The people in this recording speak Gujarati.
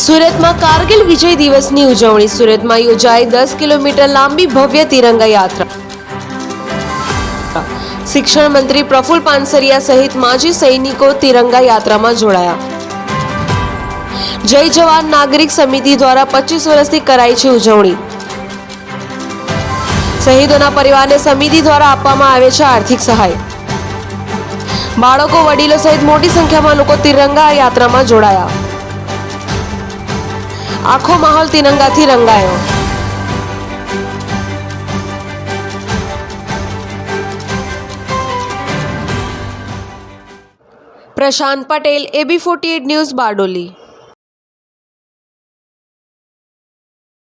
સુરતમાં કારગિલ વિજય દિવસની ઉજવણી. સુરતમાં યોજાઈ દસ કિલોમીટર લાંબી ભવ્ય તિરંગા યાત્રા. શિક્ષણ મંત્રી પ્રફુલ પાનસરિયા સહિત માજી સૈનિકો તિરંગા યાત્રામાં જોડાયા. જય જવાન નાગરિક સમિતિ દ્વારા પચીસ વર્ષથી કરાઈ છે ઉજવણી. શહીદોના પરિવારને સમિતિ દ્વારા આપવામાં આવે છે આર્થિક સહાય. બાળકો, વડીલો સહિત મોટી સંખ્યામાં લોકો તિરંગા યાત્રામાં જોડાયા. આખો માહોલ તિરંગાથી રંગાયો. Prashant Patel AB forty news Bardoli.